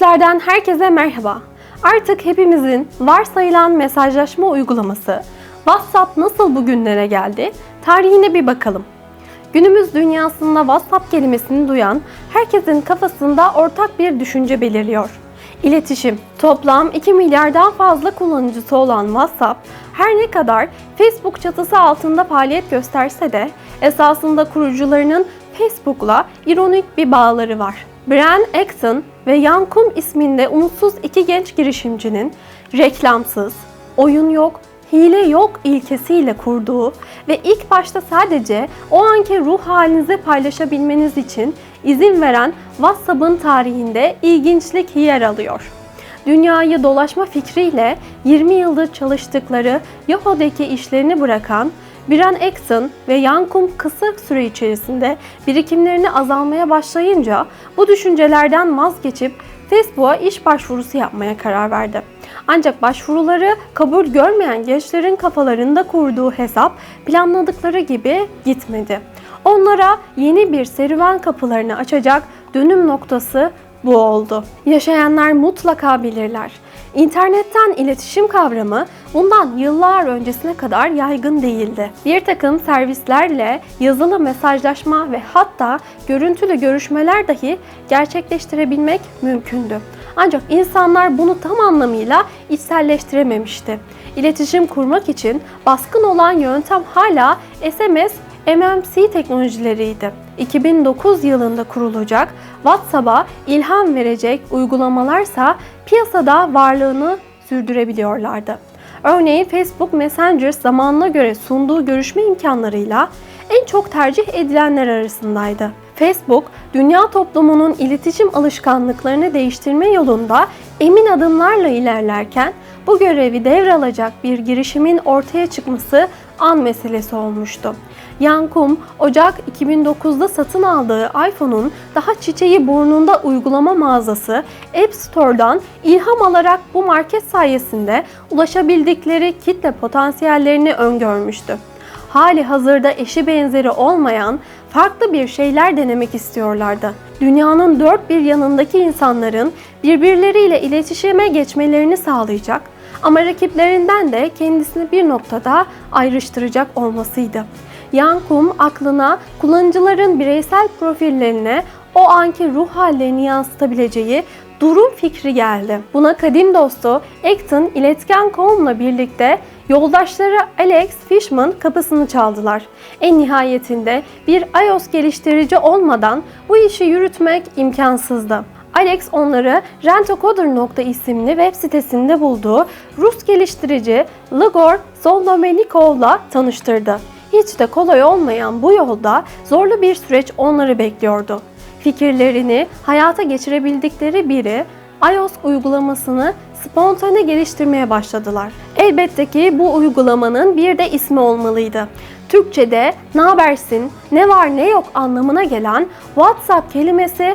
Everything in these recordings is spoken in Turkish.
İşlerden herkese merhaba. Artık hepimizin varsayılan mesajlaşma uygulaması WhatsApp nasıl bugünlere geldi? Tarihine bir bakalım. Günümüz dünyasında WhatsApp kelimesini duyan herkesin kafasında ortak bir düşünce beliriyor. İletişim. Toplam 2 milyardan fazla kullanıcısı olan WhatsApp her ne kadar Facebook çatısı altında faaliyet gösterse de esasında kurucularının Facebook'la ironik bir bağları var. Brian Acton ve Yankum isminde umutsuz iki genç girişimcinin reklamsız, oyun yok, hile yok ilkesiyle kurduğu ve ilk başta sadece o anki ruh halinizi paylaşabilmeniz için izin veren WhatsApp'ın tarihinde ilginçlik yer alıyor. Dünyayı dolaşma fikriyle 20 yıldır çalıştıkları Yahoo'daki işlerini bırakan Brian Acton ve Yankum kısa süre içerisinde birikimlerini azalmaya başlayınca bu düşüncelerden vazgeçip Facebook'a iş başvurusu yapmaya karar verdi. Ancak başvuruları kabul görmeyen gençlerin kafalarında kurduğu hesap planladıkları gibi gitmedi. Onlara yeni bir serüven kapılarını açacak dönüm noktası bu oldu. Yaşayanlar mutlaka bilirler. İnternetten iletişim kavramı bundan yıllar öncesine kadar yaygın değildi. Bir takım servislerle yazılı mesajlaşma ve hatta görüntülü görüşmeler dahi gerçekleştirebilmek mümkündü. Ancak insanlar bunu tam anlamıyla içselleştirememişti. İletişim kurmak için baskın olan yöntem hala SMS MMC teknolojileriydi. 2009 yılında kurulacak WhatsApp'a ilham verecek uygulamalarsa piyasada varlığını sürdürebiliyorlardı. Örneğin Facebook Messenger zamanına göre sunduğu görüşme imkanlarıyla en çok tercih edilenler arasındaydı. Facebook, dünya toplumunun iletişim alışkanlıklarını değiştirme yolunda emin adımlarla ilerlerken bu görevi devralacak bir girişimin ortaya çıkması an meselesi olmuştu. Yankum, Ocak 2009'da satın aldığı iPhone'un daha çiçeği burnunda uygulama mağazası App Store'dan ilham alarak bu market sayesinde ulaşabildikleri kitle potansiyellerini öngörmüştü. Hali hazırda eşi benzeri olmayan farklı bir şeyler denemek istiyorlardı. Dünyanın dört bir yanındaki insanların birbirleriyle iletişime geçmelerini sağlayacak ama rakiplerinden de kendisini bir noktada ayrıştıracak olmasıydı. Yankum aklına kullanıcıların bireysel profillerine o anki ruh hallerini yansıtabileceği durum fikri geldi. Buna kadim dostu Acton iletken.com'la birlikte yoldaşları Alex Fishman kapısını çaldılar. En nihayetinde bir iOS geliştirici olmadan bu işi yürütmek imkansızdı. Alex onları Rentocoder isimli web sitesinde bulduğu Rus geliştirici Ligor Solomenikov'la tanıştırdı. Hiç de kolay olmayan bu yolda zorlu bir süreç onları bekliyordu. Fikirlerini hayata geçirebildikleri biri iOS uygulamasını spontane geliştirmeye başladılar. Elbette ki bu uygulamanın bir de ismi olmalıydı. Türkçe'de ne habersin, ne var ne yok anlamına gelen WhatsApp kelimesi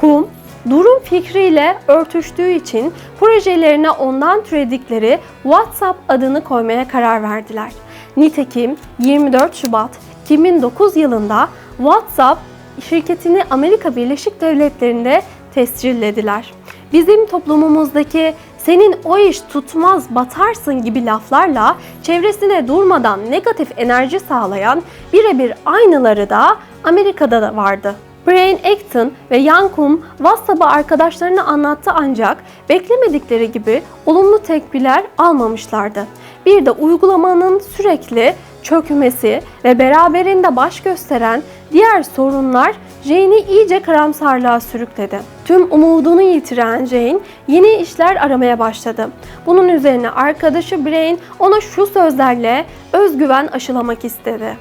kum, durum fikriyle örtüştüğü için projelerine ondan türedikleri WhatsApp adını koymaya karar verdiler. Nitekim 24 Şubat 2009 yılında WhatsApp şirketini Amerika Birleşik Devletleri'nde tescillediler. Bizim toplumumuzdaki senin o iş tutmaz batarsın gibi laflarla çevresine durmadan negatif enerji sağlayan birebir aynıları da Amerika'da da vardı. Brian Acton ve Yankum WhatsApp'ı arkadaşlarına anlattı ancak beklemedikleri gibi olumlu tepkiler almamışlardı. Bir de uygulamanın sürekli çökmesi ve beraberinde baş gösteren diğer sorunlar Jane'i iyice karamsarlığa sürükledi. Tüm umudunu yitiren Jane yeni işler aramaya başladı. Bunun üzerine arkadaşı Brain ona şu sözlerle özgüven aşılamak istedi.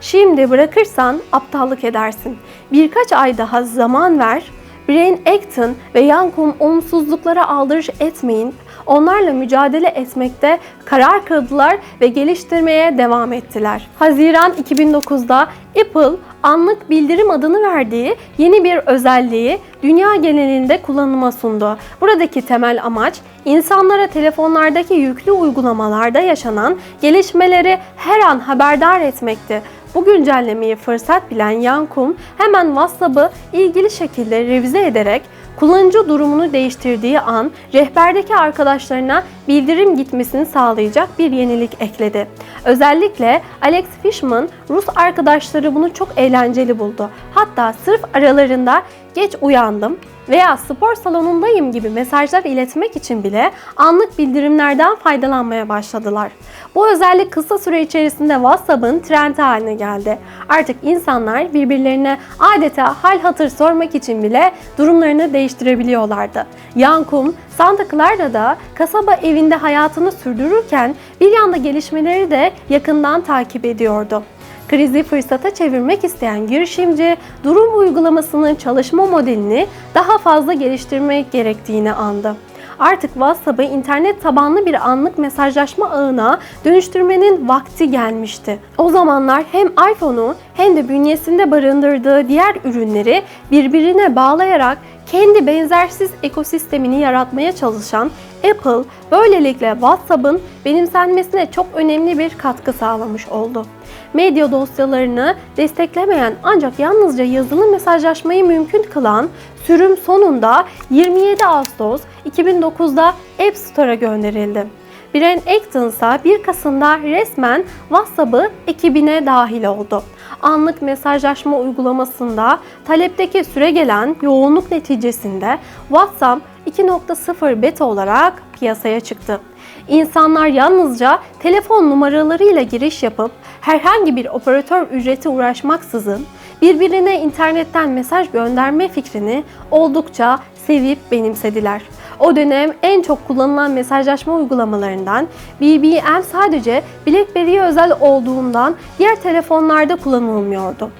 Şimdi bırakırsan aptallık edersin. Birkaç ay daha zaman ver. Brain Acton ve Yankum olumsuzluklara aldırış etmeyin. Onlarla mücadele etmekte karar kıldılar ve geliştirmeye devam ettiler. Haziran 2009'da Apple anlık bildirim adını verdiği yeni bir özelliği dünya genelinde kullanıma sundu. Buradaki temel amaç insanlara telefonlardaki yüklü uygulamalarda yaşanan gelişmeleri her an haberdar etmekti. Bu güncellemeyi fırsat bilen Yankum hemen WhatsApp'ı ilgili şekilde revize ederek kullanıcı durumunu değiştirdiği an rehberdeki arkadaşlarına bildirim gitmesini sağlayacak bir yenilik ekledi. Özellikle Alex Fishman Rus arkadaşları bunu çok eğlenceli buldu. Hatta sırf aralarında geç uyandım veya spor salonundayım gibi mesajlar iletmek için bile anlık bildirimlerden faydalanmaya başladılar. Bu özellik kısa süre içerisinde WhatsApp'ın trendi haline geldi. Artık insanlar birbirlerine adeta hal hatır sormak için bile durumlarını değiştirebiliyorlardı. Yankum, Santa Clara'da kasaba evinde hayatını sürdürürken bir yanda gelişmeleri de yakından takip ediyordu. Krizi fırsata çevirmek isteyen girişimci, durum uygulamasının çalışma modelini daha fazla geliştirmek gerektiğini andı. Artık WhatsApp'ı internet tabanlı bir anlık mesajlaşma ağına dönüştürmenin vakti gelmişti. O zamanlar hem iPhone'u hem de bünyesinde barındırdığı diğer ürünleri birbirine bağlayarak kendi benzersiz ekosistemini yaratmaya çalışan Apple böylelikle WhatsApp'ın benimsenmesine çok önemli bir katkı sağlamış oldu. Medya dosyalarını desteklemeyen ancak yalnızca yazılı mesajlaşmayı mümkün kılan sürüm sonunda 27 Ağustos 2009'da App Store'a gönderildi. Brian Acton ise 1 Kasım'da resmen WhatsApp'ı ekibine dahil oldu. Anlık mesajlaşma uygulamasında talepteki süre gelen yoğunluk neticesinde WhatsApp 2.0 beta olarak piyasaya çıktı. İnsanlar yalnızca telefon numaralarıyla giriş yapıp herhangi bir operatör ücreti uğraşmaksızın birbirine internetten mesaj gönderme fikrini oldukça sevip benimsediler. O dönem en çok kullanılan mesajlaşma uygulamalarından BBM sadece BlackBerry'e özel olduğundan diğer telefonlarda kullanılmıyordu.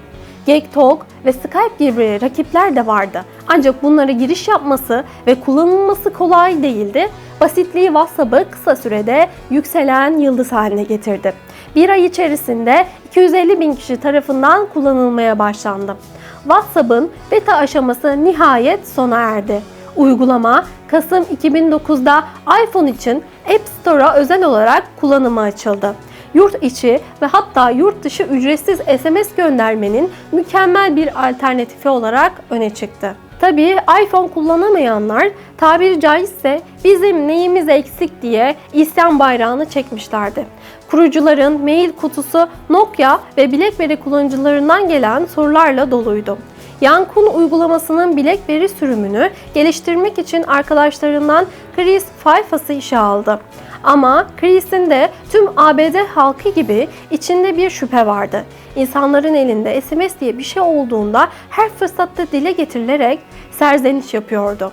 GagTalk ve Skype gibi rakipler de vardı. Ancak bunlara giriş yapması ve kullanılması kolay değildi. Basitliği WhatsApp'ı kısa sürede yükselen yıldız haline getirdi. Bir ay içerisinde 250 bin kişi tarafından kullanılmaya başlandı. WhatsApp'ın beta aşaması nihayet sona erdi. Uygulama Kasım 2009'da iPhone için App Store'a özel olarak kullanıma açıldı. Yurt içi ve hatta yurt dışı ücretsiz SMS göndermenin mükemmel bir alternatifi olarak öne çıktı. Tabii iPhone kullanamayanlar tabiri caizse bizim neyimiz eksik diye isyan bayrağını çekmişlerdi. Kurucuların mail kutusu Nokia ve BlackBerry kullanıcılarından gelen sorularla doluydu. Yankun uygulamasının BlackBerry sürümünü geliştirmek için arkadaşlarından Chris Pfeiffers'ı işe aldı. Ama Chris'in de tüm ABD halkı gibi içinde bir şüphe vardı. İnsanların elinde SMS diye bir şey olduğunda her fırsatta dile getirilerek serzeniş yapıyordu.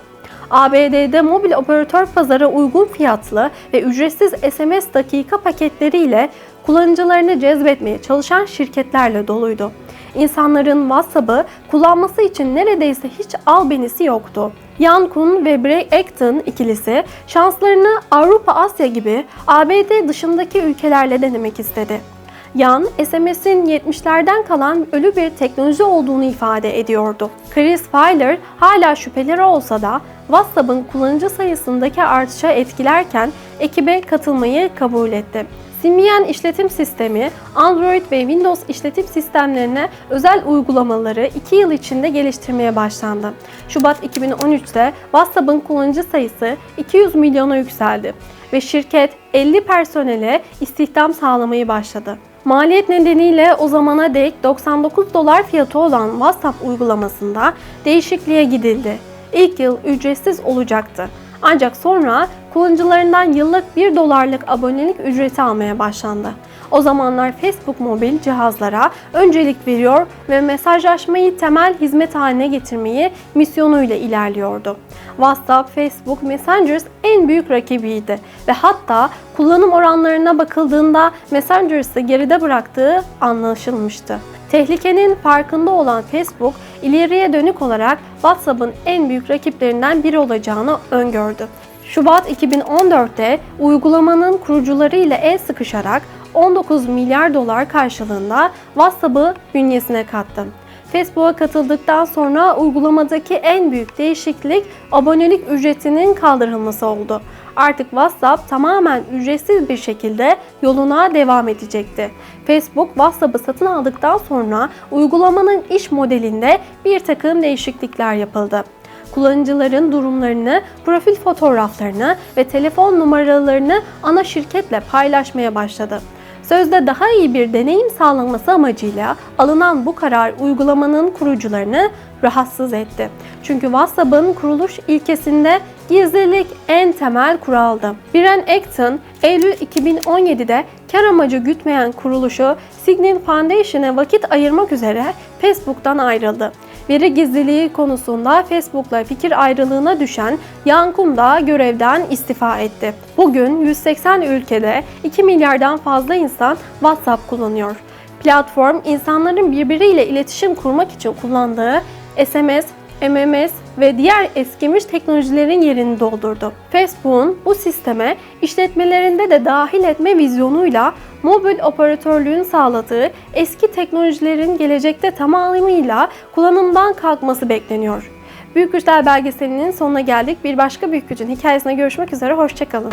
ABD'de mobil operatör pazara uygun fiyatlı ve ücretsiz SMS dakika paketleriyle kullanıcılarını cezbetmeye çalışan şirketlerle doluydu. İnsanların WhatsApp'ı kullanması için neredeyse hiç albenisi yoktu. Yan Kun ve Bray Acton ikilisi şanslarını Avrupa, Asya gibi ABD dışındaki ülkelerle denemek istedi. Yan, SMS'in 70'lerden kalan ölü bir teknoloji olduğunu ifade ediyordu. Chris Fowler hala şüpheleri olsa da WhatsApp'ın kullanıcı sayısındaki artışa etkilerken ekibe katılmayı kabul etti. Symbian işletim sistemi, Android ve Windows işletim sistemlerine özel uygulamaları 2 yıl içinde geliştirmeye başlandı. Şubat 2013'te WhatsApp'ın kullanıcı sayısı 200 milyona yükseldi ve şirket 50 personele istihdam sağlamayı başladı. Maliyet nedeniyle o zamana dek 99 dolar fiyatı olan WhatsApp uygulamasında değişikliğe gidildi. İlk yıl ücretsiz olacaktı. Ancak sonra kullanıcılarından yıllık 1 dolarlık abonelik ücreti almaya başlandı. O zamanlar Facebook mobil cihazlara öncelik veriyor ve mesajlaşmayı temel hizmet haline getirmeyi misyonuyla ilerliyordu. WhatsApp, Facebook, Messengers en büyük rakibiydi ve hatta kullanım oranlarına bakıldığında Messengers'ı geride bıraktığı anlaşılmıştı. Tehlikenin farkında olan Facebook, ileriye dönük olarak WhatsApp'ın en büyük rakiplerinden biri olacağını öngördü. Şubat 2014'te uygulamanın kurucuları ile el sıkışarak 19 milyar dolar karşılığında WhatsApp'ı bünyesine kattı. Facebook'a katıldıktan sonra uygulamadaki en büyük değişiklik abonelik ücretinin kaldırılması oldu. Artık WhatsApp tamamen ücretsiz bir şekilde yoluna devam edecekti. Facebook WhatsApp'ı satın aldıktan sonra uygulamanın iş modelinde bir takım değişiklikler yapıldı. kullanıcıların durumlarını, profil fotoğraflarını ve telefon numaralarını ana şirketle paylaşmaya başladı. Sözde daha iyi bir deneyim sağlanması amacıyla alınan bu karar uygulamanın kurucularını rahatsız etti. Çünkü WhatsApp'ın kuruluş ilkesinde gizlilik en temel kuraldı. Brian Acton, Eylül 2017'de kar amacı gütmeyen kuruluşu Signin Foundation'a vakit ayırmak üzere Facebook'tan ayrıldı. Veri gizliliği konusunda Facebook'la fikir ayrılığına düşen Yankun da görevden istifa etti. Bugün 180 ülkede 2 milyardan fazla insan WhatsApp kullanıyor. Platform insanların birbiriyle iletişim kurmak için kullandığı SMS, MMS ve diğer eskimiş teknolojilerin yerini doldurdu. Facebook'un bu sisteme işletmelerinde de dahil etme vizyonuyla mobil operatörlüğün sağladığı eski teknolojilerin gelecekte tamamıyla kullanımdan kalkması bekleniyor. Büyük Güçler belgeselinin sonuna geldik. Bir başka büyük gücün hikayesine görüşmek üzere. Hoşçakalın.